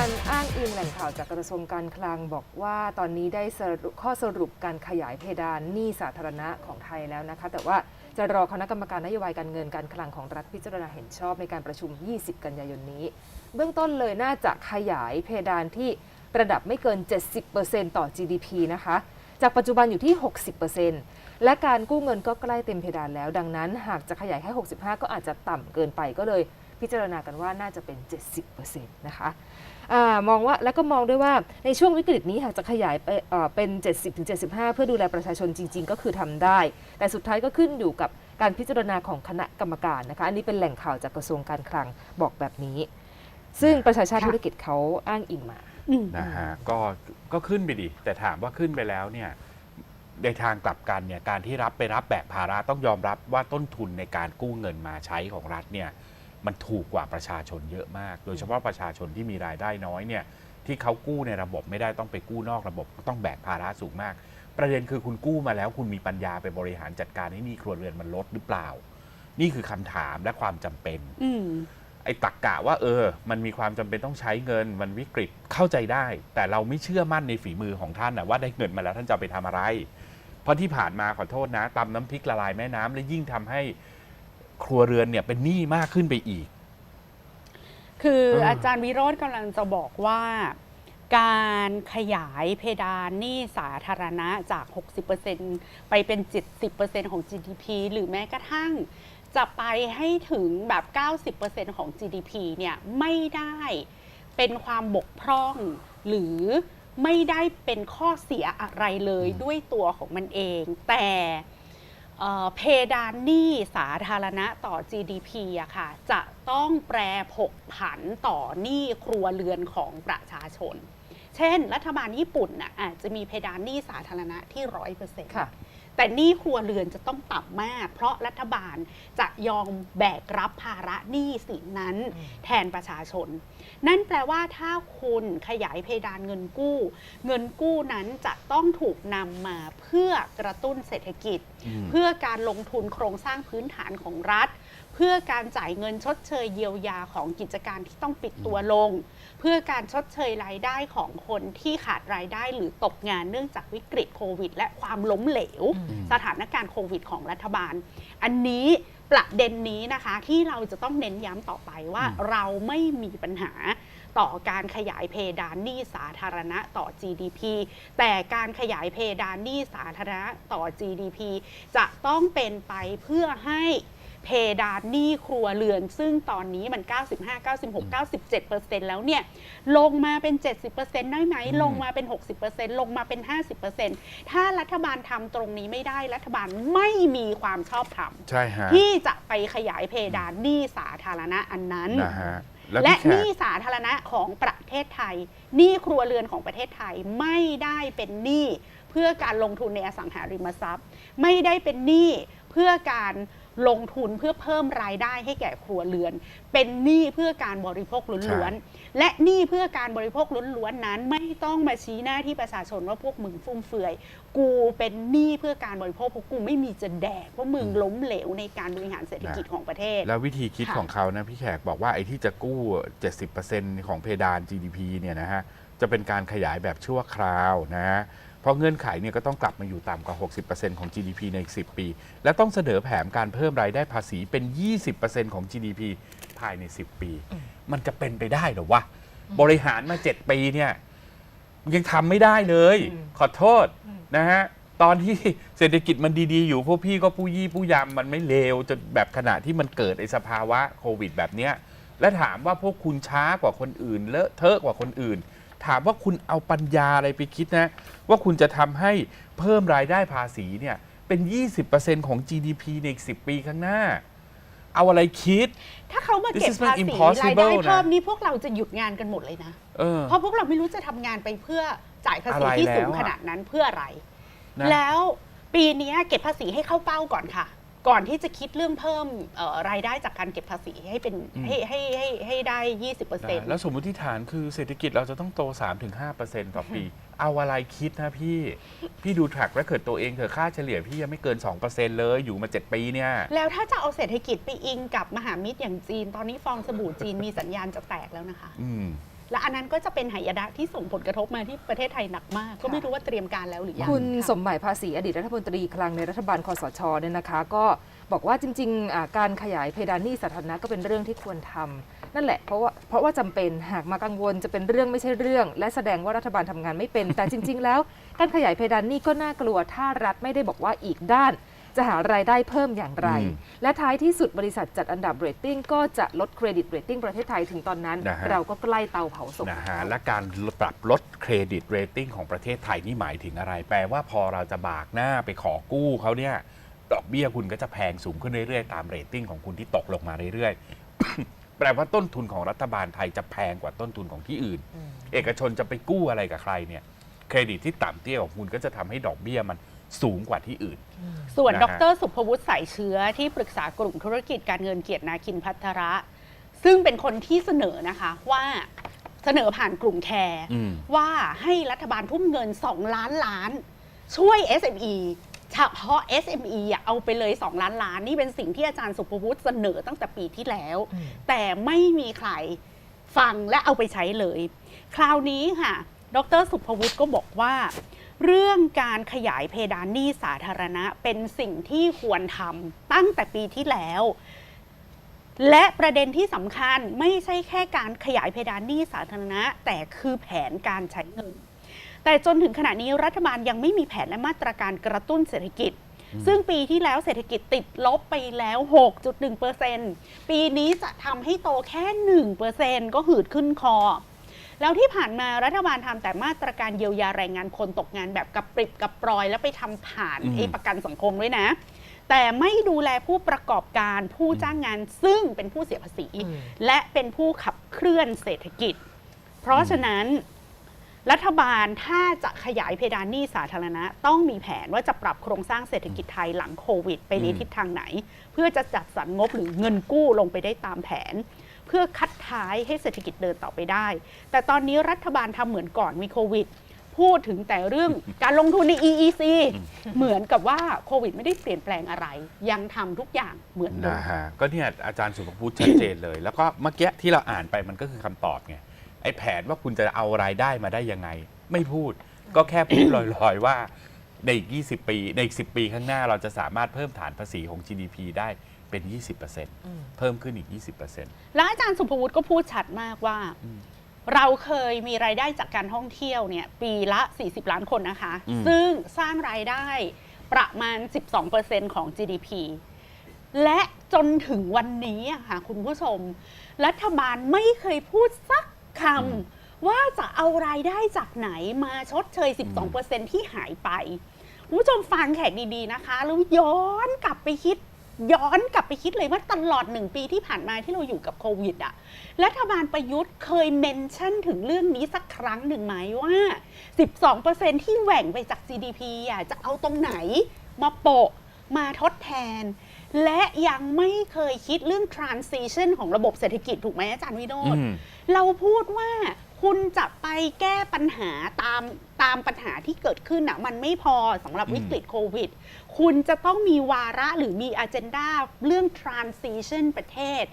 การอ้างอิงแหล่งข่าวจากกระทรวงการคลังบอกว่าตอนนี้ได้สรุปข้อสรุปการขยายเพดานหนี้สาธารณะของไทยแล้วนะคะ แต่ว่าจะรอคณะกรรมการนโยบายการเงินการคลังของรัฐพิจารณาเห็นชอบในการประชุม 20 กันยายนนี้ เบื้องต้นเลยน่าจะขยายเพดานที่ระดับไม่เกิน 70%ต่อ GDP นะคะ จากปัจจุบันอยู่ที่ 60%และการกู้เงินก็ใกล้เต็มเพดานแล้ว ดังนั้น หากจะขยายแค่ 65 ก็อาจจะต่ำเกินไปก็เลยพิจารณากันว่าน่าจะเป็น 70%นะคะ มองว่าแล้วก็มองด้วยว่าในช่วงวิกฤตนี้หากจะขยายไปเอ่อเป็น 70-75 เพื่อดูแลประชาชนจริง ๆ ก็คือทำได้ แต่สุดท้ายก็ขึ้นอยู่กับการพิจารณาของคณะกรรมการนะคะ อันนี้เป็นแหล่งข่าวจากกระทรวงการคลังบอกแบบนี้ ซึ่งประชาชาติค่ะธุรกิจเขาอ้างอิงมาอืมนะฮะก็ก็ขึ้นไปดิแต่ถามว่าขึ้นไปแล้วเนี่ยในทางกลับกันเนี่ยการที่รับไปรับแบกภาระต้องยอมรับว่าต้นทุนในการกู้เงินมาใช้ของรัฐเนี่ย มันถูกกว่าประชาชนเยอะมาก โดยเฉพาะประชาชนที่มีรายได้น้อยเนี่ยที่เขากู้ในระบบไม่ได้ต้องไปกู้นอกระบบก็ต้องแบกภาระสูงมาก ประเด็นคือคุณกู้มาแล้ว คุณมีปัญญาไปบริหารจัดการให้หนี้ครัวเรือนมันลดหรือเปล่า นี่คือคำถามและความจำเป็นอืมไอ้ตักกะว่า เออ มันมีความจำเป็นต้องใช้เงินมันวิกฤตเข้าใจได้ แต่เราไม่เชื่อมั่นในฝีมือของท่านนะว่าได้เงินมาแล้วท่านจะเอาไปทำอะไร เพราะที่ผ่านมาขอโทษนะตำน้ำพริกละลายแม่น้ำและยิ่งทำให้ ครัวเรือนเนี่ยเป็นหนี้มากขึ้นไปอีก คือเออออาจารย์วิโรธกำลังจะบอกว่า การขยายเพดานหนี้สาธารณะจาก 60%ไปเป็น 70%ของ GDP หรือแม้กระทั่งจะไปให้ถึงแบบ 90%ของ GDP เนี่ยไม่ได้เป็นความบกพร่องหรือไม่ได้เป็นข้อเสียอะไรเลยอืมด้วยตัวของมันเอง แต่ เพดานหนี้สาธารณะต่อ GDP อะค่ะ จะต้องแปรผกผันต่อหนี้ครัวเรือนของประชาชน เช่น รัฐบาลญี่ปุ่นน่ะอาจจะมีเพดานหนี้สาธารณะที่ร้อยเปอร์เซ็นต์ แต่หนี้ครัวเรือนจะต้องต่ำมาก เพราะรัฐบาลจะยอมแบกรับภาระหนี้สินนั้นอืมแทนประชาชน นั่นแปลว่าถ้าคุณขยายเพดานเงินกู้ เงินกู้นั้นจะต้องถูกนำมาเพื่อกระตุ้นเศรษฐกิจอืมเพื่อการลงทุนโครงสร้างพื้นฐานของรัฐ เพื่อการจ่ายเงินชดเชยเยียวยาของกิจการที่ต้องปิดตัวลง เพื่อการชดเชยรายได้ของคนที่ขาดรายได้หรือตกงานเนื่องจากวิกฤตโควิด และความล้มเหลวอืมสถานการณ์โควิด ของรัฐบาล อันนี้ประเด็นนี้นะคะที่เราจะต้องเน้นย้ำต่อไปว่าอืมเราไม่มีปัญหาต่อการขยายเพดานหนี้สาธารณะต่อ GDP แต่การขยายเพดานหนี้สาธารณะต่อ GDP จะต้องเป็นไปเพื่อให้ เพดานหนี้ครัวเรือน ซึ่งตอนนี้มัน 95 96 97 แล้วเนี่ย ลงมาเป็น 70%ได้ไหมอืมลงมาเป็น 60%ลงมาเป็น 50%ถ้ารัฐบาลทำตรงนี้ไม่ได้รัฐบาลไม่มีความชอบธรรมใช่ฮะที่จะไปขยายเพดานหนี้สาธารณะอันนั้นนะฮะแล้วและพี่แขหนี้กสาธารณะของประเทศไทยหนี้ครัวเรือนของประเทศไทยไม่ได้เป็นหนี้เพื่อการลงทุนในอสังหาริมทรัพย์ ไม่ได้เป็นหนี้เพื่อการ ลงทุนเพื่อเพิ่มรายได้ให้แก่ครัวเรือน เป็นหนี้เพื่อการบริโภคล้วนๆและหนี้เพื่อการบริโภคล้วนๆนั้น ไม่ต้องมาชี้หน้าที่ประชาชนว่าพวกมึงฟุ่มเฟือย กูเป็นหนี้เพื่อการบริโภคเพราะกูไม่มีจะแดกเพราะมึงล้มเหลวในการบริหารเศรษฐกิจของประเทศ แล้ววิธีคิดค่ะ ของเขานะพี่แขกบอกว่าไอ้ที่จะกู้ 70%ของเพดาน GDP เนี่ยนะฮะ จะเป็นการขยายแบบชั่วคราวนะฮะ เพราะเงื่อนไขเนี่ยก็ต้องกลับมาอยู่ต่ำกว่า 60%ของ GDP ในอีก 10 ปี และต้องเสนอแผนการเพิ่มรายได้ภาษีเป็น 20%ของ GDP ภายใน 10 ปี มันจะเป็นไปได้เหรอวะ บริหารมา 7 ปีเนี่ยยังทำไม่ได้เลยอืมขอโทษนะฮะ ตอนที่เศรษฐกิจมันดี ๆ อยู่พวกพี่ก็ผู้ยี่ผู้ยำมันไม่เลวจนแบบขณะที่มันเกิดไอ้สภาวะโควิดแบบเนี้ยและถามว่าพวกคุณช้ากว่าคนอื่นเลอะเทอะกว่าคนอื่น ถามว่าคุณเอาปัญญาอะไรไปคิดนะ ว่าคุณจะทำให้เพิ่มรายได้ภาษีเนี่ยเป็น 20%ของ GDP ในอีก 10 ปีข้างหน้า เอาอะไรคิด ถ้าเขามาเก็บ This is ภาษี impossible รายได้เพิ่มนะนี่พวกเราจะหยุดงานกันหมดเลยนะ เออ เพราะพวกเราไม่รู้จะทำงานไปเพื่อจ่ายภาษีอะไรที่สูงแล้วอะ ขนาดนั้นเพื่ออะไร นะ แล้วปีเนี้ยเก็บภาษีให้เข้าเป้าก่อนค่ะ ก่อนที่จะคิดเรื่องเพิ่มเอ่อรายได้จากการเก็บภาษีให้เป็นให้ให้ให้ให้ได้20%นะแล้วสมมติฐานคือเศรษฐกิจเราจะต้องโต3-5%ต่อปี เอาอะไรคิดนะพี่ พี่ดู track record ตัวเองเถอะค่าเฉลี่ยพี่ยังไม่เกิน2%เลยอยู่มา7ปีเนี่ย แล้วถ้าจะเอาเศรษฐกิจไปอิงกับมหามิตรอย่างจีน ตอนนี้ฟองสบู่จีนมีสัญญาณจะแตกแล้วนะคะ อืม และอันนั้นก็จะเป็นหายนะที่ส่งผลกระทบมาที่ประเทศไทยหนักมาก ก็ไม่รู้ว่าเตรียมการแล้วหรือยังคุณะสมหมายภาษีอดีตรัฐมนตรีคลังในรัฐบาลคอสชเนี่ยนะคะ ก็บอกว่าจริงๆอ่าการขยายเพดานหนี้สาธารณะก็เป็นเรื่องที่ควรทำนั่นแหละเพราะว่าเพราะว่าจำเป็นหากมากังวลจะเป็นเรื่องไม่ใช่เรื่อง และแสดงว่ารัฐบาลทำงานไม่เป็น แต่จริง ๆ แล้ว การขยายเพดานหนี้ก็น่ากลัวถ้ารัฐไม่ได้บอกว่าอีกด้าน จะหารายได้เพิ่มอย่างไรอืมและท้ายที่สุดบริษัทจัดอันดับเรตติ้งก็จะลดเครดิตเรตติ้งประเทศไทยถึงตอนนั้น นะฮะ เราก็ใกล้เตาเผาศพ นะฮะและการปรับลดเครดิตเรตติ้งของประเทศไทยนี่หมายถึงอะไร แปลว่าพอเราจะบากหน้าไปขอกู้เขาเนี่ยดอกเบี้ยคุณก็จะแพงสูงขึ้นเรื่อยๆ ตามเรตติ้งของคุณที่ตกลงมาเรื่อยๆ แปลว่าต้นทุนของรัฐบาลไทยจะแพงกว่าต้นทุนของที่อื่น เอกชนจะไปกู้อะไรกับใครเนี่ย เครดิตที่ต่ำเตี้ยของคุณก็จะทำให้ดอกเบี้ยมัน สูงกว่าที่อื่น ส่วนนะดฮะ รสุภวุฒิสายเชื้อที่ปรึกษากลุ่มธุรกิจการเงินเกียรตินาคินพัทระ ซึ่งเป็นคนที่เสนอนะคะว่าเสนอผ่านกลุ่มแคร์อืม ว่าให้รัฐบาลทุ่มเงิน 2 ล้านล้าน ช่วย SME เฉพาะ SME อะเอาไปเลย 2 ล้านล้าน นี่เป็นสิ่งที่อาจารย์สุภวุฒิเสนอตั้งแต่ปีที่แล้ว อืม แต่ไม่มีใครฟังและเอาไปใช้เลย คราวนี้ค่ะ ดรสุภวุฒิก็บอกว่า เรื่องการขยายเพดานหนี้สาธารณะเป็นสิ่งที่ควรทำตั้งแต่ปีที่แล้ว และประเด็นที่สำคัญไม่ใช่แค่การขยายเพดานหนี้สาธารณะ แต่คือแผนการใช้เงิน แต่จนถึงขณะนี้รัฐบาลยังไม่มีแผนและมาตรการกระตุ้นเศรษฐกิจซึ่งปีที่แล้วเศรษฐกิจติดลบไปแล้ว 6.1%ปีนี้จะทำให้โตแค่ 1%ก็หืดขึ้นคอ แล้วที่ผ่านมารัฐบาลทำแต่มาตรการเยียวยาแรงงานคนตกงานแบบกระปริบกระปรอย แล้วไปทำผ่านอืมไอ้ประกันสังคมด้วยนะ แต่ไม่ดูแลผู้ประกอบการผู้จ้างงานซึ่งเป็นผู้เสียภาษีอืมและเป็นผู้ขับเคลื่อนเศรษฐกิจ เพราะฉะนั้นรัฐบาลถ้าจะขยายเพดานหนี้สาธารณะ ต้องมีแผนว่าจะปรับโครงสร้างเศรษฐกิจไทยหลังโควิด ไปในอืมทิศทางไหน เพื่อจะจัดสรรงบหรือเงินกู้ลงไปได้ตามแผนเพื่อคัดท้ายให้เศรษฐกิจเดินต่อไปได้ แต่ตอนนี้รัฐบาลทำเหมือนก่อนมีโควิด พูดถึงแต่เรื่องการลงทุนใน EEC เหมือนกับว่าโควิดไม่ได้เปลี่ยนแปลงอะไร ยังทำทุกอย่างเหมือนเดินะมฮะก็เนี่ยอาจารย์สุภพุทธชัดเจนเลย แล้วก็เมื่อกี้ที่เราอ่านไปมันก็คือคำตอบไงไอ้แผนว่าคุณจะเอารายได้มาได้ยังไง ไม่พูดก็แค่พูดลอยๆว่าในอีก 20 ปี ในอีก 10 ปีข้างหน้าเราจะสามารถเพิ่มฐานภาษีของ GDP ได้ เป็น 20%เพิ่มขึ้นอีก 20%แล้วอาจารย์สุภวุฒิก็พูดชัดมากว่าอืมเราเคยมีรายได้จากการท่องเที่ยวเนี่ยปีละ 40 ล้านคนนะคะอืมซึ่งสร้างรายได้ประมาณ 12%ของ GDP และจนถึงวันนี้อะค่ะคุณผู้ชม รัฐบาลไม่เคยพูดสักคำว่าจะเอารายได้จากไหนมาชดเชย 12%ที่หายไปคุณผู้ชมฟังแขกดีๆนะคะ แล้วย้อนกลับไปคิด ย้อนกลับไปคิดเลยว่าตลอดหนึ่งปีที่ผ่านมาที่เราอยู่กับโควิดอะรัฐบาลประยุทธ์เคยเมนชั่นถึงเรื่องนี้สักครั้งหนึ่งไหมว่า 12%ที่แหว่งไปจาก GDP อะจะเอาตรงไหนมาโปะมาทดแทน และยังไม่เคยคิดเรื่อง transition ของระบบเศรษฐกิจถูกไหมอาจารย์วิโรจน์อืมเราพูดว่า คุณจะไปแก้ปัญหาตามตามปัญหาที่เกิดขึ้นอะมันไม่พอสำหรับอืมวิกฤตโควิด คุณจะต้องมีวาระหรือมีอ g e n d a เรื่อง transition ประเทศ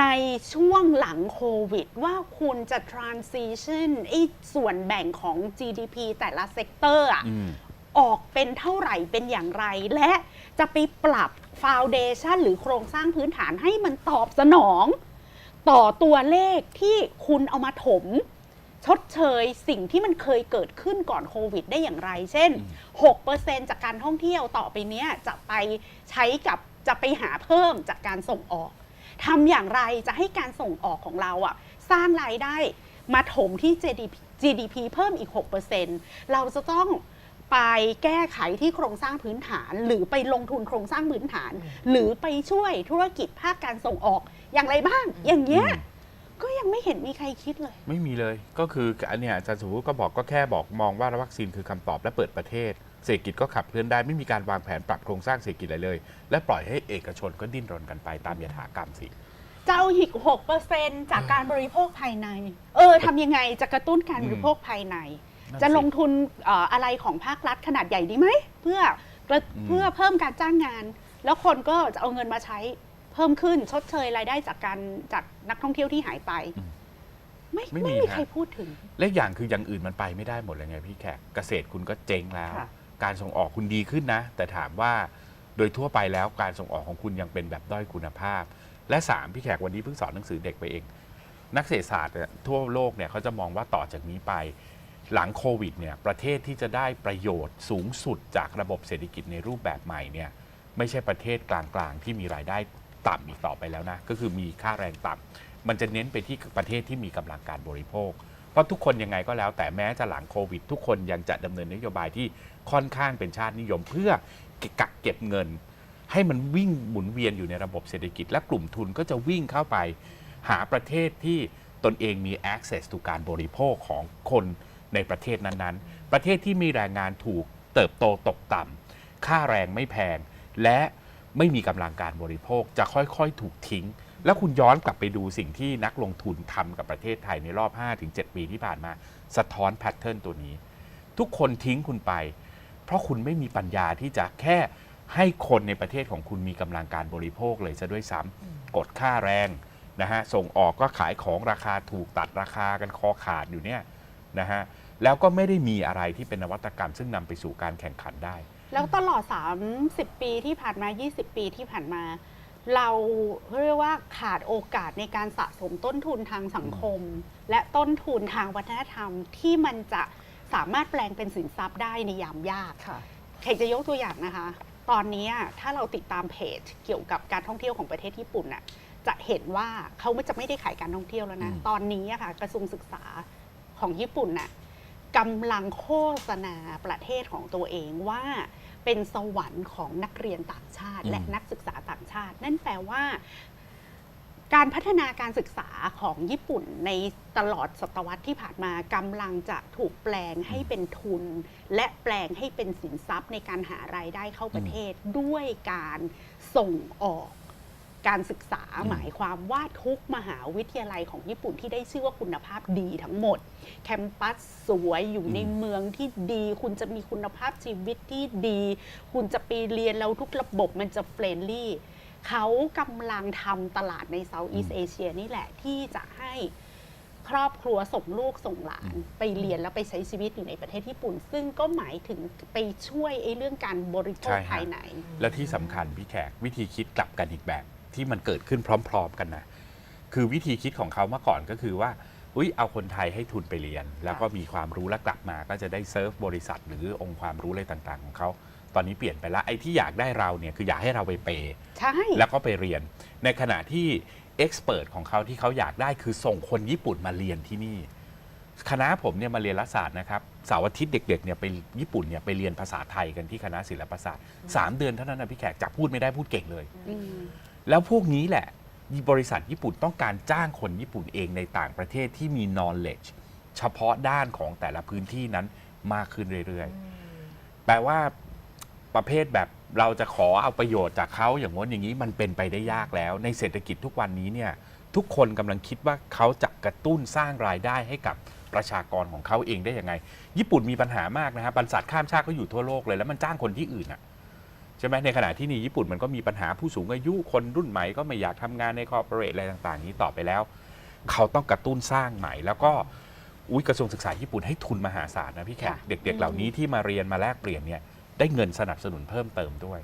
ในช่วงหลังโควิด ว่าคุณจะ transition ไอ้ส่วนแบ่งของ GDP แต่ละเซกเตอร์อะอืมออกเป็นเท่าไหร่เป็นอย่างไร และจะไปปรับฟาวเดชันหรือโครงสร้างพื้นฐานให้มันตอบสนอง ต่อตัวเลขที่คุณเอามาถม ชดเชยสิ่งที่มันเคยเกิดขึ้นก่อนโควิดได้อย่างไร เช่น 6%จากการท่องเที่ยวต่อไปเนี้ยจะไปใช้กับจะไปหาเพิ่มจากการส่งออกทำอย่างไรจะให้การส่งออกของเราอะสร้างรายได้มาถมที่ GDP, GDP เพิ่มอีก 6%เราจะต้อง ไปแก้ไขที่โครงสร้างพื้นฐาน หรือไปลงทุนโครงสร้างพื้นฐาน หรือไปช่วยธุรกิจภาคการส่งออกอย่างไรบ้าง อย่างเงี้ยอืมก็ยังไม่เห็นมีใครคิดเลย ไม่มีเลยก็คืออันเนี้ยอาจารย์สุภุก็บอกก็แค่บอกมองว่าวัคซีนคือคำตอบและเปิดประเทศ เศรษฐกิจก็ขับเคลื่อนได้ไม่มีการวางแผนปรับโครงสร้างเศรษฐกิจอะไรเลย และปล่อยให้เอกชนก็ดิ้นรนกันไปตามยถากรรมสิจะเอาอีก6%จากการบริโภคภายใน เออทำยังไงจะกระตุ้นการบริโภคภายในนั่นสิ จะลงทุนเอ่ออะไรของภาครัฐขนาดใหญ่ดีไหม เพื่อกระอืมเพื่อเพิ่มการจ้างงาน แล้วคนก็จะเอาเงินมาใช้เพิ่มขึ้นชดเชยรายได้จากการจากนักท่องเที่ยวที่หายไป ไม่ไม่ไม่มีมีฮะใครพูดถึง และอีกอย่างคืออย่างอื่นมันไปไม่ได้หมดเลยไงพี่แขกเกษตรคุณก็เจ๊งแล้ว ค่ะ การส่งออกคุณดีขึ้นนะ แต่ถามว่าโดยทั่วไปแล้วการส่งออกของคุณยังเป็นแบบด้อยคุณภาพ และสามพี่แขกวันนี้เพิ่งสอนหนังสือเด็กไปเอง นักเศรษฐศาสตร์เนี่ยทั่วโลกเนี่ยเขาจะมองว่าต่อจากนี้ไป หลังโควิดเนี่ยประเทศที่จะได้ประโยชน์สูงสุดจากระบบเศรษฐกิจในรูปแบบใหม่เนี่ยไม่ใช่ประเทศกลางๆ ที่มีรายได้ต่ำอีกต่อไปแล้วนะ ก็คือมีค่าแรงต่ำมันจะเน้นไปที่ประเทศที่มีกำลังการบริโภค เพราะทุกคนยังไงก็แล้ว แต่แม้จะหลังโควิด ทุกคนยังจะดำเนินนโยบายที่ค่อนข้างเป็นชาตินิยม เพื่อกักเก็บเงิน ให้มันวิ่งหมุนเวียนอยู่ในระบบเศรษฐกิจ และกลุ่มทุนก็จะวิ่งเข้าไป หาประเทศที่ตนเองมี access to การบริโภคของคน ในประเทศนั้นๆ ประเทศที่มีแรงงานถูกเติบโตตกต่ำค่าแรงไม่แพง และไม่มีกำลังการบริโภคจะค่อยๆ ถูกทิ้ง แล้วคุณย้อนกลับไปดูสิ่งที่นักลงทุนทำกับประเทศไทยในรอบ 5-7 ปีที่ผ่านมา สะท้อนแพทเทิร์นตัวนี้ ทุกคนทิ้งคุณไป เพราะคุณไม่มีปัญญาที่จะแค่ให้คนในประเทศของคุณมีกำลังการบริโภคเลยซะด้วยซ้ำกดค่าแรงนะฮะส่งออกก็ขายของราคาถูกตัดราคากันคอขาดอยู่เนี่ย นะฮะแล้วก็ไม่ได้มีอะไรที่เป็นนวัตกรรม ซึ่งนำไปสู่การแข่งขันได้ แล้วตลอด 30 ปีที่ผ่านมา 20 ปีที่ผ่านมา เราเรียกว่าขาดโอกาสในการสะสมต้นทุนทางสังคม และต้นทุนทางวัฒนธรรมที่มันจะสามารถแปลงเป็นสินทรัพย์ได้ในยามยากค่ะเขกจะยกตัวอย่างนะคะ ตอนนี้ถ้าเราติดตามเพจเกี่ยวกับการท่องเที่ยวของประเทศญี่ปุ่นน่ะจะเห็นว่าเขาไม่จะไม่ได้ขายการท่องเที่ยวแล้วนะอืมตอนนี้อะค่ะกระทรวงศึกษา ของญี่ปุ่นน่ะกำลังโฆษณาประเทศของตัวเองว่าเป็นสวรรค์ของนักเรียนต่างชาติ และนักศึกษาต่างชาติ นั่นแปลว่า การพัฒนาการศึกษาของญี่ปุ่นในตลอดศตวรรษที่ผ่านมากำลังจะถูกแปลงให้เป็นทุน และแปลงให้เป็นสินทรัพย์ในการหารายได้เข้าประเทศด้วยการส่งออก การศึกษาอืมหมายความว่าทุกมหาวิทยาลัยของญี่ปุ่นที่ได้ชื่อว่าคุณภาพดีทั้งหมด แคมปัสสวยอยู่ในเมืองที่ดี คุณจะมีคุณภาพชีวิตที่ดี คุณจะไปเรียนแล้วทุกระบบมันจะเฟรนลี่เขากำลังทำตลาดในเซาท์อีสอืมเอเชียนี่แหละที่จะให้ครอบครัวส่งลูกส่งหลานอืมไปเรียนแล้วไปใช้ชีวิตอยู่ในประเทศญี่ปุ่น ซึ่งก็หมายถึงไปช่วยไอ้เรื่องการบริโภคภายใน และที่สำคัญพี่แขกวิธีคิดกลับกันอีกแบบ ที่มันเกิดขึ้นพร้อม ๆ กันนะคือวิธีคิดของเขาเมื่อก่อนก็คือว่าอุ้ยเอาคนไทยให้ทุนไปเรียน แล้วก็มีความรู้แล้วกลับมา ก็จะได้เซิร์ฟบริษัทหรือองค์ความรู้อะไรต่างๆ ของเขาตอนนี้เปลี่ยนไปแล้วไอ้ที่อยากได้เราเนี่ยคืออยากให้เราไปเปย์ใช่แล้วก็ไปเรียน ในขณะที่เอ็กซ์เพรสของเขาที่เขาอยากได้คือส่งคนญี่ปุ่นมาเรียนที่นี่ คณะผมเนี่ยมาเรียนรัฐศาสตร์นะครับเสาร์อาทิตย์เด็กๆเนี่ยไปญี่ปุ่นเนี่ยไปเรียนภาษาไทยกันที่คณะศิลปศาสตร์สามเดือนเท่านั้นนะพี่แขกจากพูดไม่ได้พูดเก่งเลยอืม แล้วพวกนี้แหละบริษัทญี่ปุ่นต้องการจ้างคนญี่ปุ่นเองในต่างประเทศที่มี knowledge เฉพาะด้านของแต่ละพื้นที่นั้นมากขึ้นเรื่อยๆ แปลว่าประเภทแบบเราจะขอเอาประโยชน์จากเขาอย่างง้นอย่างนี้มันเป็นไปได้ยากแล้ว ในเศรษฐกิจทุกวันนี้เนี่ยทุกคนกำลังคิดว่าเขาจะกระตุ้นสร้างรายได้ให้กับประชากรของเขาเองได้ยังไง ญี่ปุ่นมีปัญหามากนะครับบริษัทข้ามชาติก็อยู่ทั่วโลกเลยแล้วมันจ้างคนที่อื่นอะ ใช่ไหมในขณะที่นี่ญี่ปุ่นมันก็มีปัญหาผู้สูงอายุคนรุ่นใหม่ก็ไม่อยากทำงานในคอร์ปอเรทอะไรต่างๆ นี้ต่อไปแล้ว เขาต้องกระตุ้นสร้างใหม่ แล้วก็อุ้ยกระทรวงศึกษาญี่ปุ่นให้ทุนมหาศาลนะพี่แขกค่ะ เด็ก ๆ เหล่านี้ที่มาเรียนมาแลกเปลี่ยนเนี่ยได้เงินสนับสนุนเพิ่มเติมด้วย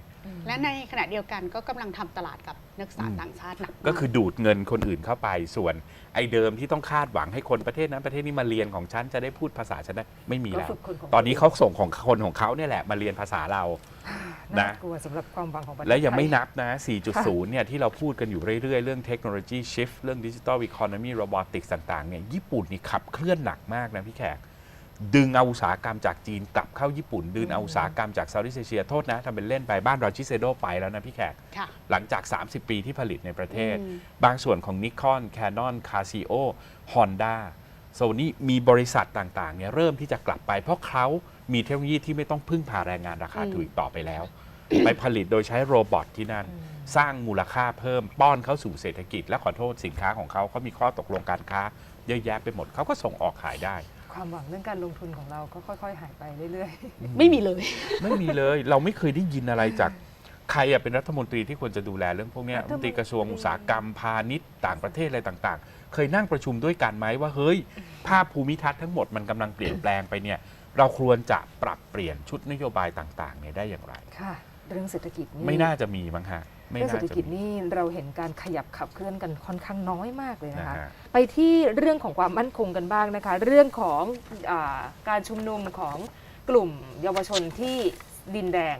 และในขณะเดียวกันก็กำลังทำตลาดกับนักศึกษาอืม ต่างชาติหนักมากก็คือดูดเงินคนอื่นเข้าไปส่วน ไอ้เดิมที่ต้องคาดหวังให้คนประเทศนั้นประเทศนี้มาเรียนของฉันจะได้พูดภาษาฉันได้ไม่มีก็แล้วฝึกคนของ ตอนนี้เขาส่งของคนของเขาเนี่ยแหละมาเรียนภาษาเราน่านะกลัวสำหรับความหวังของประเทศและยังไม่ทยนับนะ 4.0 เนี่ยที่เราพูดกันอยู่เรื่อยๆ เรื่องเทคโนโลยีชิฟเรื่องดิจิ t a ล e ค o n o m y โรบอติกต่างๆ เนี่ย ญี่ปุ่นนี่ขับเคลื่อนหนักมากนะพี่แขก ดึงเอาอุตสาหกรรมจากจีนกลับเข้าญี่ปุ่น ดึงเอาอุตสาหกรรมจากเซาท์อีสเอเชียโทษนะทำเป็นเล่นไปบ้านเราชิเซโดไปแล้วนะพี่แขก ค่ะ หลังจาก 30 ปีที่ผลิตในประเทศ อืม บางส่วนของ Nikon Canon Casio Honda โซนี่มีบริษัทต่างๆเนี่ยเริ่มที่จะกลับไป เพราะเขามีเทคโนโลยีที่ไม่ต้องพึ่งพาแรงงานราคาถูกอีกต่อไปแล้ว ไปผลิตโดยใช้โรบอทที่นั่น สร้างมูลค่าเพิ่มป้อนเข้าสู่เศรษฐกิจ และขอโทษสินค้าของเขาเขามีข้อตกลงการค้า เยอะแยะไปหมดเขาก็ส่งออกขายได้ ความหวังเรื่องการลงทุนของเราก็ค่อยๆ หายไปเรื่อยไม่มีเลย ไม่มีเลย เราไม่เคยได้ยินอะไรจากใครอะเป็นรัฐมนตรีที่ควรจะดูแลเรื่องพวกเนี้ยรัรัฐฐมมนนตรีตรีกระทรวงอุตสาหกรรมพาณิชย์ต่างประเทศอะไรต่างๆ เคยนั่งประชุมด้วยกันไหมว่าเฮ้ย ภาพภูมิทัศน์ทั้งหมดมันกำลังเปลี่ยนแปลงไปเนี่ย เราควรจะปรับเปลี่ยนชุดนโยบายต่างๆเนี่ยได้อย่างไรค่ะ เรื่องเศรษฐกิจนี่ ไม่น่าจะมีมั้งฮะไม่ เรื่องเศรน่าษฐจะกิจมีนี่เราเห็นการขยับขับเคลื่อนกันค่อนข้างน้อยมากเลยนะนะคะฮะไปที่เรื่องของความมั่นคงกันบ้างนะคะ เรื่องของอาการชุมนุมของกลุ่มเยาวชนที่ดินแดง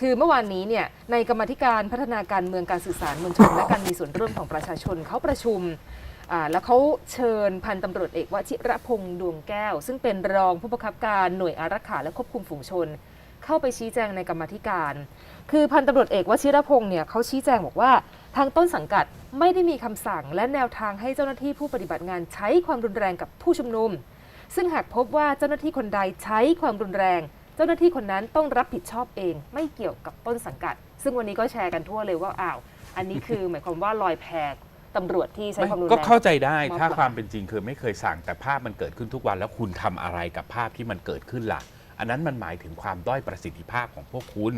คือเมื่อวานนี้เนี่ยในกรรมาธิการพัฒนาการเมืองการสื่อสารมวลชน และการมีส่วนร่วมของประชาชนเขาประชุมอ่าแล้วเขาเชิญพันตำรวจเอกวชิระพงษ์ดวงแก้ว ซึ่งเป็นรองผู้บังคับการหน่วยอารักขาและควบคุมฝูงชน เข้าไปชี้แจงในกรรมาธิการ คือพันตำรวจเอกวชิรพงษ์เนี่ยเขาชี้แจงบอกว่าทางต้นสังกัดไม่ได้มีคำสั่งและแนวทางให้เจ้าหน้าที่ผู้ปฏิบัติงานใช้ความรุนแรงกับผู้ชุมนุม ซึ่งหากพบว่าเจ้าหน้าที่คนใดใช้ความรุนแรง เจ้าหน้าที่คนนั้นต้องรับผิดชอบเอง ไม่เกี่ยวกับต้นสังกัด ซึ่งวันนี้ก็แชร์กันทั่วเลยว่าอ้าวอันนี้คือหมายความว่าลอยแพตำรวจที่ใช้ความรุนแรงก็เข้าใจได้มากกว่าถ้าความเป็นจริงคือไม่เคยสั่งแต่ภาพมันเกิดขึ้นทุกวันแล้วคุณทำอะไรกับภาพที่มันเกิดขึ้นล่ะ อันนั้นมันหมายถึงความด้อยประสิทธิภาพของพวกคุณ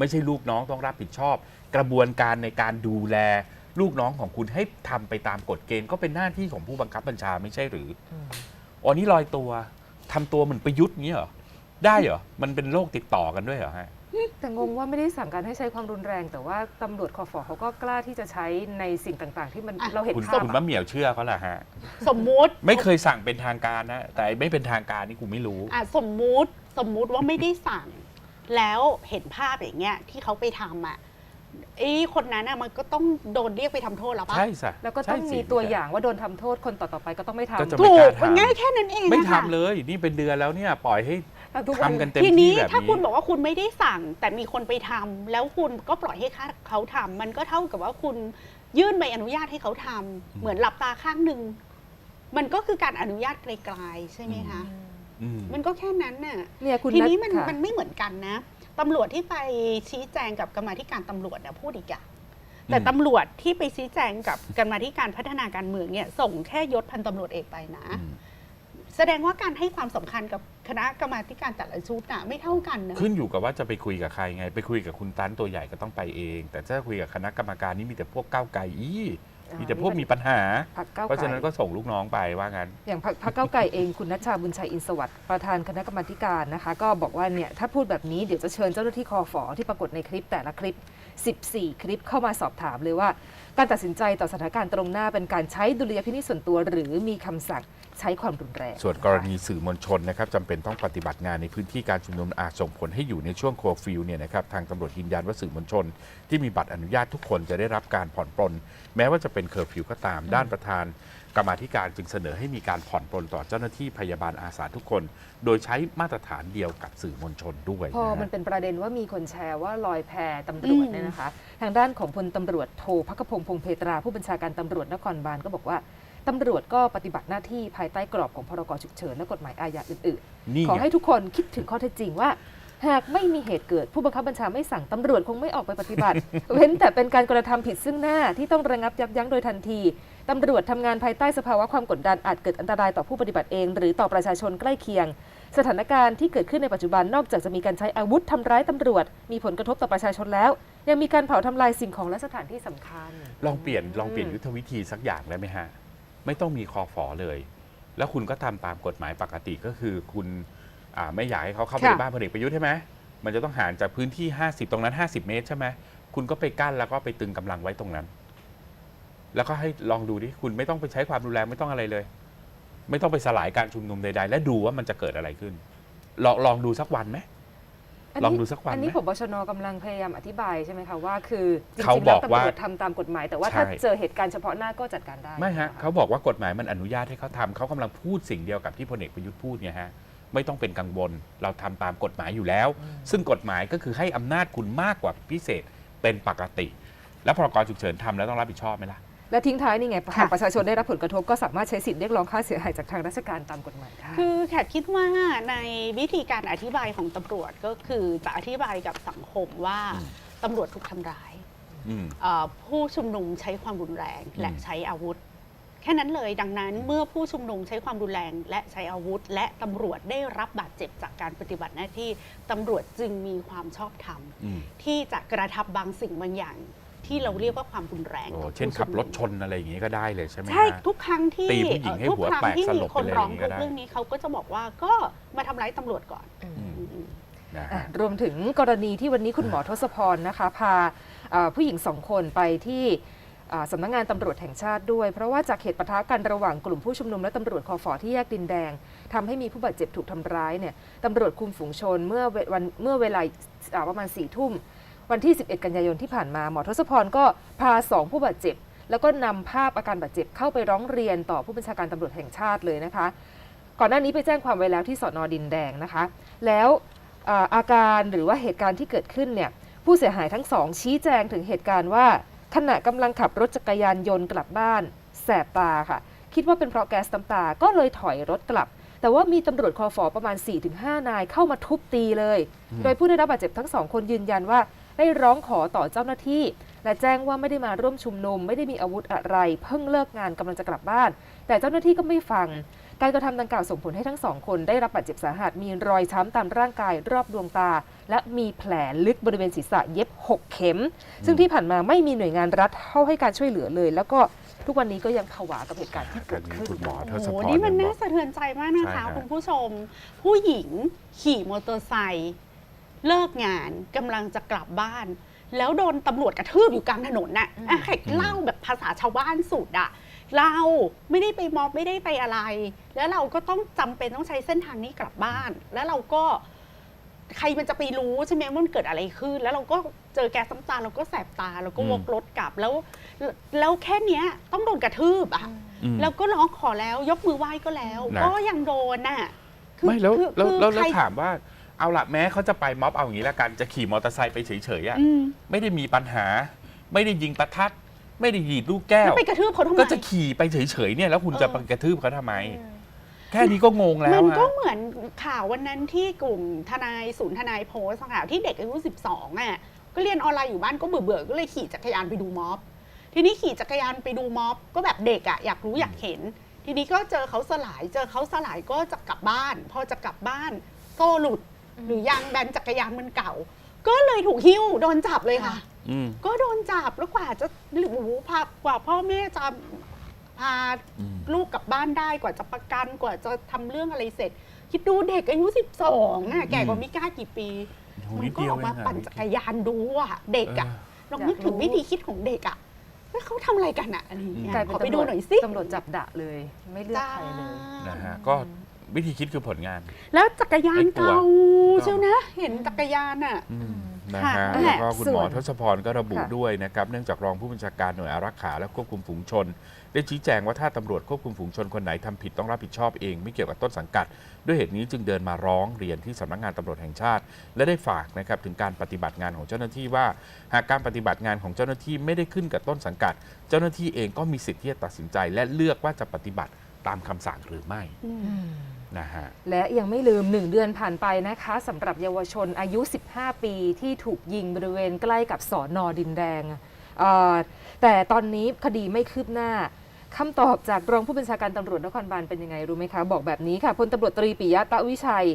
ไม่ใช่ลูกน้องต้องรับผิดชอบ กระบวนการในการดูแล ลูกน้องของคุณให้ทำไปตามกฎเกณฑ์ก็เป็นหน้าที่ของผู้บังคับบัญชาไม่ใช่หรืออืมอ๋อนี่ลอยตัวทำตัวเหมือนประยุทธ์เงี้ยเหรอได้เหรอมันเป็นโรคติดต่อกันด้วยเหรอฮะแต่งงว่าไม่ได้สั่งการให้ใช้ความรุนแรง แต่ว่าตำรวจคอฟอเขาก็กล้าที่จะใช้ในสิ่งต่างๆ ที่มันอะเราเห็นคุณภาพคุณอะมะเหมี่ยวเชื่อเขาแหละฮะ สมมุติไม่เคยสั่งเป็นทางการนะ แต่ไอ้ไม่เป็นทางการนี่กูไม่รู้อะสมมุติสมมุติว่าไม่ได้สั่ง แล้วเห็นภาพอย่างเงี้ยที่เขาไปทำอะไอ้คนนั้นอะมันก็ต้องโดนเรียกไปทำโทษแล้วปะ ใช่สิแล้วก็ต้องใช่สิมีตัวอย่างว่าโดนทำโทษคนต่อๆไปก็ต้องไม่ทำก็จะ ถูกไม่กล้าทำมันง่ายแค่นั้นเองไม่อะทำค่ะเลยนี่เป็นเดือนแล้วเนี่ยปล่อยให้ทุกวันทำกันเต็มทีที่นี้แบบถ้านี้คุณบอกว่าคุณไม่ได้สั่ง แต่มีคนไปทำแล้วคุณก็ปล่อยให้เขาทำมันก็เท่ากับว่าคุณยื่นใบอนุญาตให้เขาทำเหมือนหลับตาข้างหนึ่งมันก็คือการอนุญาตไกลๆใช่ไหมคะ อืม มันก็แค่นั้นน่ะเนี่ยคุณทีนัทนี้มันค่ะมันไม่เหมือนกันนะตำรวจที่ไปชี้แจงกับกรรมาธิการตำรวจเนี่ยพูดอีกอย่างแต่อืมตำรวจที่ไปชี้แจงกับกรรมาธิการพัฒนาการเมืองเนี่ย ส่งแค่ยศพันตำรวจเอกไปนะอืมแสดงว่าการให้ความสำคัญกับคณะกรรมาธิการแต่ละชุดน่ะไม่เท่ากันนะขึ้นอยู่กับว่าจะไปคุยกับใครไง ไปคุยกับคุณตันตัวใหญ่ก็ต้องไปเอง แต่ถ้าคุยกับคณะกรรมการนี่มีแต่พวกก้าวไก่อีอ่า มีมีแต่พวกมีปัญหาพรรคก้าวเพราะไกลฉะนั้นก็ส่งลูกน้องไปว่างั้น อย่างพรรคพรรคก้าวไกลเองคุณนัชชาบุญชัยอินทร์สวัสดิ์ประธานคณะกรรมาธิการนะคะ ก็บอกว่าเนี่ยถ้าพูดแบบนี้เดี๋ยวจะเชิญเจ้าหน้าที่คอฟอที่ปรากฏในคลิปแต่ละคลิป 14 คลิปเข้ามาสอบถามเลยว่า การตัดสินใจต่อสถานการณ์ตรงหน้าเป็นการใช้ดุลยพินิจส่วนตัว หรือมีคำสั่งใช้ความรุนแรง ส่วนกรณีสื่อมวลชนนะครับจำเป็นต้องปฏิบัติงานในพื้นที่การชุมนุมอาจส่งผลให้อยู่ในช่วงโคฟิลเนี่ยนะครับทางตำรวจยืนยันว่าสื่อมวลชน ที่มีบัตรอนุญาตทุกคนจะได้รับการผ่อนปลนแม้ว่าจะเป็นเคอร์ฟิวก็ตามด้านประธาน กรรมาธิการจึงเสนอให้มีการผ่อนปลนต่อเจ้าหน้าที่พยาบาลอาสาทุกคน โดยใช้มาตรฐานเดียวกับสื่อมวลชนด้วยพอนะฮะมันเป็นประเด็นว่ามีคนแชร์ว่าลอยแพตำรวจอืมเนี่ยนะคะ ทางด้านของพลตำรวจโทพักพงษ์พงเพตราผู้บัญชาการตำรวจนครบาลก็บอกว่าตำรวจก็ปฏิบัติหน้าที่ภายใต้กรอบของพรกฉุกเฉินและกฎหมายอาญาอื่นนี่ๆขอไงให้ทุกคนคิดถึงข้อเท็จจริงว่าหากไม่มีเหตุเกิดผู้บังคับบัญชาไม่สั่งตำรวจคงไม่ออกไปปฏิบัติ เว้นแต่เป็นการกระทำผิดซึ่งหน้าที่ต้องระงับยับยั้งโดยทันที ตำรวจทำงานภายใต้สภาวะความกดดันอาจเกิดอันตรายต่อผู้ปฏิบัติเอง หรือต่อประชาชนใกล้เคียง สถานการณ์ที่เกิดขึ้นในปัจจุบันนอกจากจะมีการใช้อาวุธทำร้ายตำรวจ มีผลกระทบต่อประชาชนแล้ว ยังมีการเผาทำลายสิ่งของและสถานที่สำคัญ ลองเปลี่ยนลองเปลี่ยนยุทธวิธีสักอย่างได้ไหมฮะไม่ต้องมีคอฟอเลย แล้วคุณก็ทำตามกฎหมายปกติก็คือคุณอ่าไม่อยากให้เขาเข้าไปค่ะในบ้านพลเอกประยุทธ์ใช่ไหมมันจะต้องห่างจากพื้นที่ 50 ตรงนั้น 50 เมตรใช่ไหมคุณก็ไปกั้นแล้วก็ไปตึงกำลังไว้ตรงนั้น แล้วก็ให้ลองดูดิคุณไม่ต้องไปใช้ความรุนแรงไม่ต้องอะไรเลย ไม่ต้องไปสลายการชุมนุมใดๆ และดูว่ามันจะเกิดอะไรขึ้น ลองลองดูสักวันไหมนลนี้องดูสักวันอันนี้ไหมผบชนกำลังพยายามอธิบายใช่ไหมคะว่าคือจริเขางๆบแล้อวกตำว่ารวจทำตามกฎหมาย แต่ว่าถ้าใช่ เจอเหตุการณ์เฉพาะหน้าก็จัดการได้ไม่ฮะใช่หเขาบอกว่ากฎหมายมันอนุญาตให้เขาทำเขากำลังพูดสิ่งเดียวกับที่พลเอกประยุทธ์พูดไงฮะไม่ต้องเป็นกังวลเราทำตามกฎหมายอยู่แล้ว ซึ่งกฎหมายก็คือให้อำนาจคุณมากกว่าพิเศษเป็นปกติ แล้วพรกฉุกเฉินทำแล้วต้องรับผิดชอบไหมล่ะ และทิ้งท้ายนี่ไงค่ะหากประชาชนได้รับผลกระทบก็สามารถใช้สิทธิ์เรียกร้องค่าเสียหายจากทางราชการตามกฎหมายได้ คือแขกคิดว่าในวิธีการอธิบายของตำรวจก็คือจะอธิบายกับสังคมว่าอืมตำรวจถูกทำร้ายอืมเอ่อผู้ชุมนุมใช้ความรุนแรงและอืมใช้อาวุธ แค่นั้นเลยดังนั้นเมื่อผู้ชุมนุมใช้ความรุนแรงและใช้อาวุธ และตำรวจได้รับบาดเจ็บจากการปฏิบัติหน้าที่ตำรวจจึงมีความชอบธรรมอืมที่จะกระทำบางสิ่งบางอย่าง ที่เราเรียกว่าความรุนแรงโอ้กับเช่นผู้ขับชุมรนุถมชนอะไรอย่างนี้ก็ได้เลยใช่ไหมใช่ฮะ ทุกครั้งที่ตีผู้หญิงให้เอ่อทุกหัวครั้งแตกที่สมีลบคนไปเลยร้องอย่างนี้ก็ทุกข์ได้ เรื่องนี้เขาก็จะบอกว่าก็มาทำร้ายตำรวจก่อนอืมอืมอืมนะอะฮะ รวมถึงกรณีที่วันนี้คุณหมอทศพรนะคะ พาเอ่อผู้หญิงสองคนไปที่อ่าสำนักงานตำรวจแห่งชาติด้วย เพราะว่าจากเหตุปะทะกันระหว่างกลุ่มผู้ชุมนุมและตำรวจคอฟอที่แยกดินแดงทำให้มีผู้บาดเจ็บถูกทำร้ายเนี่ยตำรวจคุมฝูงชนเมื่อเววันเมื่อเวลาอ่าประมาณ4ี่ทุ่ม วันที่ 11 กันยายนที่ผ่านมาหมอทศพรก็พาสองผู้บาดเจ็บ แล้วก็นำภาพอาการบาดเจ็บเข้าไปร้องเรียนต่อผู้บัญชาการตำรวจแห่งชาติเลยนะคะ ก่อนหน้านี้ไปแจ้งความไว้แล้วที่สอนอดินแดงนะคะ แล้วเอ่ออาการหรือว่าเหตุการณ์ที่เกิดขึ้นเนี่ยผู้เสียหายทั้งสองชี้แจงถึงเหตุการณ์ว่าขณะกำลังขับรถจักรยานยนต์กลับบ้านแสบตาค่ะ คิดว่าเป็นเพราะแก๊สน้ำตาก็เลยถอยรถกลับ แต่ว่ามีตำรวจคอฟอประมาณ 4-5 นายเข้ามาทุบตีเลยอืมโดยผู้ได้รับบาดเจ็บทั้งสองคนยืนยันว่า ได้ร้องขอต่อเจ้าหน้าที่ และแจ้งว่าไม่ได้มาร่วมชุมนุม ไม่ได้มีอาวุธอะไร เพิ่งเลิกงานกำลังจะกลับบ้าน แต่เจ้าหน้าที่ก็ไม่ฟัง การกระทำดังกล่าวส่งผลให้ทั้งสองคนได้รับบาดเจ็บสาหัสมีรอยช้ำตามร่างกายรอบดวงตา และมีแผลลึกบริเวณศีรษะเย็บ 6 เข็ม ซึ่งที่ผ่านมาไม่มีหน่วยงานรัฐเข้าให้การช่วยเหลือเลย แล้วก็ทุกวันนี้ก็ยังผวากับเหตุการณ์ที่เกิดขึ้น คุณหมอทโอ้ศโหพรนี่มันยังบน่าอก สะเทือนใจมากนะใช่คะฮะ คุณผู้ชม ผู้หญิงขี่มอเตอร์ไซค์ เลิกงานกำลังจะกลับบ้าน แล้วโดนตำรวจกระทืบอยู่กลางถนนน่ะอืมอะใครเล่าแบบภาษาชาวบ้านสุดอะเราไม่ได้ไปมอบไม่ได้ไปอะไร แล้วเราก็ต้องจำเป็นต้องใช้เส้นทางนี้กลับบ้าน แล้วเราก็ ใครมันจะไปรู้ใช่ไหมว่ามันเกิดอะไรขึ้น แล้วเราก็เจอแก๊สน้ำตาเราก็แสบตาเราก็อืมวกรถกลับแล้ว แล้วแค่เนี้ยต้องโดนกระทืบอะอืม แล้วก็ร้องขอแล้วยกมือไหว้ก็แล้ว นะ ก็ยังโดนน่ะคือไม่แล้วคือแล้วคือแล้วแล้วใคร ถามว่า เอาละแม้เขาจะไปม็อบเอาอย่างนี้ละกันจะขี่มอเตอร์ไซค์ไปเฉยๆอะอืมไม่ได้มีปัญหา ไม่ได้ยิงประทัด ไม่ได้ยีดลูกแก้แล้ว วไปกระทืบเขาทำไม ก็จะขี่ไปเฉยๆเนี่ยแล้วคุณจะเออ ไปกระทืบเขาทำไม แค่นี้ก็งงแล้มัวนก็ฮะเหมือนข่าววันนั้นที่กลุ่มทนายศูนย์ทนายโพสต์อะค่ะที่เด็กอายุ 12อะก็เรียนออนไลน์อยู่บ้านก็เบื่อๆก็เลยขี่จักรยานไปดูม็อบ ทีนี้ขี่จักรยานไปดูม็อบ ก็แบบเด็กอะอยากรู้อยากเห็น ทีนี้ก็เจอเขาสลายเจอเขาสลายก็จะกลับบ้าน พอจะกลับบ้านโซ่หลุด หรือยางแบนจักรยานมันเก่า ก็เลยถูกหิ้วโดนจับเลยค่ะ อืมก็โดนจับแล้วกว่าจะหรือพากว่าพ่อแม่จะพาอืม ลูกกลับบ้านได้กว่าจะประกันกว่าจะทำเรื่องอะไรเสร็จ คิดดูเด็กอายุ 12น่ะแก่กว่ามิก้ากี่ปีโหมันินดก็เดียอวอกมาเองอะปั่นจักรยานดูอะเด็กอะเอลองนึกถึงวิธีคิดของเด็กอะแล้วเขาทำอะไรกันอะอันนี้กลายเป็นขอไปตำรดูวจหน่อยสิตำรวจจับดะเลย ไม่เลือกใครเลย นะฮะก็ วิธีคิดคือผลงาน แล้วจักรยานไม่กลัวเก่าเชียวนะ เห็นจักรยานอะ อืมนะค่ะฮะนั่นแหแล้วละก็คุณส่หมวอนทศพรก็ระบุค่ะ ด้วยนะครับ เนื่องจากรองผู้บัญชาการหน่วยอารักขาและควบคุมฝูงชน ได้ชี้แจงว่าถ้าตำรวจควบคุมฝูงชนคนไหนทำผิดต้องรับผิดชอบเอง ไม่เกี่ยวกับต้นสังกัด ด้วยเหตุนี้จึงเดินมาร้องเรียนที่สำนักงานตำรวจแห่งชาติ และได้ฝากนะครับถึงการปฏิบัติงานของเจ้าหน้าที่ว่า หากการปฏิบัติงานของเจ้าหน้าที่ไม่ได้ขึ้นกับต้นสังกัด เจ้าหน้าที่เองก็มีสิทธิ์ที่จะตัดสินใจ และเลือกว่าจะปฏิบัติตามคำสั่งหรือไม่ อืม นะฮะและยังไม่ลืม 1 เดือนผ่านไปนะคะสำหรับเยาวชนอายุ 15 ปีที่ถูกยิงบริเวณใกล้กับสอนอดินแดงเอ่อแต่ตอนนี้คดีไม่คืบหน้าคำตอบจากรองผู้บัญชาการตำรวจนครบาลเป็นยังไงรู้ไหมคะ บอกแบบนี้ค่ะพลตำรวจตรีปิยะตะวิชัย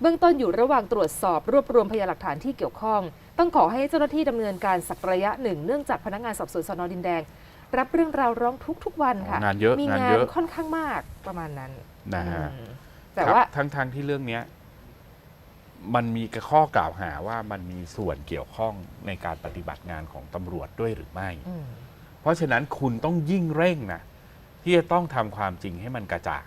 เบื้องต้นอยู่ระหว่างตรวจสอบรวบรวมพยานหลักฐานที่เกี่ยวข้อง ต้องขอให้เจ้าหน้าที่ดำเนินการสักระยะหนึ่งเนื่องจากพนักงานสอบสวนสนดินแดง รับเรื่องราวร้องทุกทุกๆวันค่ะอ๋องานเยอะมีงานงาเยนอะค่อนข้างมากประมาณนั้นนะฮะอืม แต่ครับว่าทั้งทางๆที่เรื่องเนี้ยมันมีข้อกล่าวหาว่ามันมีส่วนเกี่ยวข้องในการปฏิบัติงานของตำรวจด้วยหรือไม่ อืมเพราะฉะนั้นคุณต้องยิ่งเร่งนะที่จะต้องทำความจริงให้มันกระจ่าง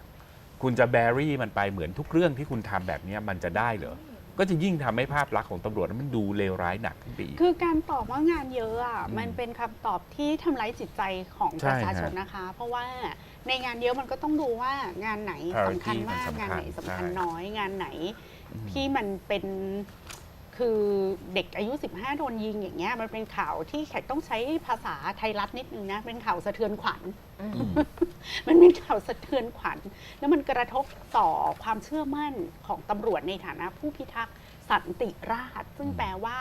คุณจะแบรี่มันไปเหมือนทุกเรื่องที่คุณทำแบบเนี้ยมันจะได้เหรอก็จะยิ่งทำให้ภาพลักษณ์ของตำรวจนั้นมันดูเลวร้ายหนักขึ้นไปอีก คือการตอบว่างานเยอะอะ อืมมันเป็นคำตอบที่ทำร้ายจิตใจของใช่ประชาชนฮะ นะคะ เพราะว่า ในงานเยอะมันก็ต้องดูว่างานไหน Priority สำคัญมากมันสำคัญงานไหนสำคัญใช่ น้อยงานไหนอืมที่มันเป็นคือเด็กอายุ 15 โดนยิงอย่างเงี้ยมันเป็นข่าวที่แขกต้องใช้ภาษาไทยรัฐนิดนึงนะ เป็นข่าวสะเทือนขวัญ อืม มันเป็นข่าวสะเทือนขวัญ แล้วมันกระทบต่อความเชื่อมั่นของตำรวจในฐานะผู้พิทักษ์สันติราษฎร์ซึ่งอืมแปลว่า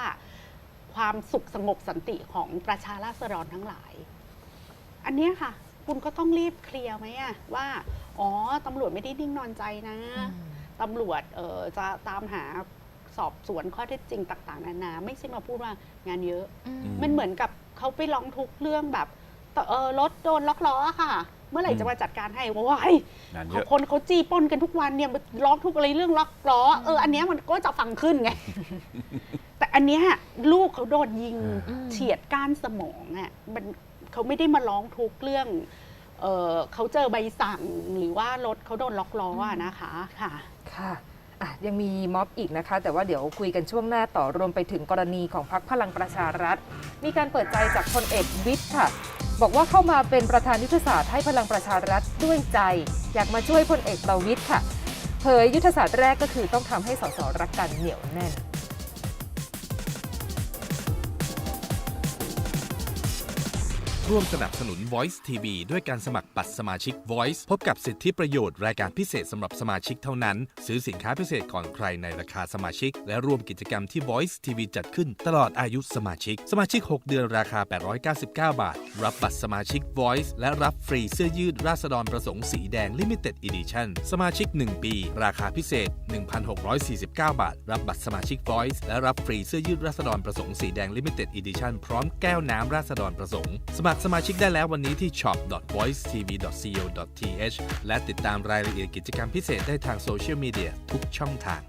ความสุขสงบสันติของประชาราษฎรทั้งหลาย อันเนี้ยค่ะ คุณก็ต้องรีบเคลียร์ไหมอะว่า อ๋อตำรวจไม่ได้นิ่งนอนใจนะตำรวจเอ่อจะตามหาสอบสวนข้อเท็จจริงต่างๆนานาไม่ใช่มาพูดว่างานเยอะอืมมันเหมือนกับเขาไปร้องทุกข์เรื่องแบบเออรถโดนล็อกล้อค่ะ เมื่อไหร่จะมาจัดการให้ว้ายงานเยเขาอะคนเขาจี้ปล้นกันทุกวันเนี่ยมาร้องทุกข์อะไรเรื่องล็อกล้อเอออันเนี้ยมันก็จะฟังขึ้นไง แต่อันเนี้ยลูกเขาโดนยิงอืมเฉียดก้านสมองอะมัน เขาไม่ได้มาร้องทุกข์เรื่องเออเขาเจอใบสั่งหรือว่ารถเขาโดนล็อกล้ออะนะคะค่ะค่ะะยังมีม็อบอีกนะคะ แต่ว่าเดี๋ยวคุยกันช่วงหน้าต่อรวมไปถึงกรณีของพรรคพลังประชารัฐ มีการเปิดใจจากพลเอกวิทย์ค่ะ บอกว่าเข้ามาเป็นประธานยุทธศาสตร์ให้พลังประชารัฐด้วยใจ อยากมาช่วยพลเอกประวิทย์ค่ะเผยยุทธศาสตร์แรกก็คือต้องทำให้สสรักกันเหนียวแน่น ร่วมสนับสนุน Voice TV ด้วยการสมัครบัตรสมาชิก Voice พบกับสิทธิประโยชน์รายการพิเศษสำหรับสมาชิกเท่านั้น ซื้อสินค้าพิเศษก่อนใครในราคาสมาชิก และร่วมกิจกรรมที่ Voice TV จัดขึ้นตลอดอายุสมาชิก สมาชิก 6 เดือนราคา 899 บาท รับบัตรสมาชิก Voice และรับฟรีเสื้อยืดราษฎรประสงค์สีแดง Limited Edition สมาชิก 1 ปี ราคาพิเศษ 1,649 บาท รับบัตรสมาชิก Voice และรับฟรีเสื้อยืดราษฎรประสงค์สีแดง Limited Edition พร้อมแก้วน้ำราษฎรประสงค์สสมาชิกได้แล้ววันนี้ที่ shop.voicetv.co.th และติดตามรายละเอียดกิจกรรมพิเศษได้ทางโซเชียลมีเดียทุกช่องทาง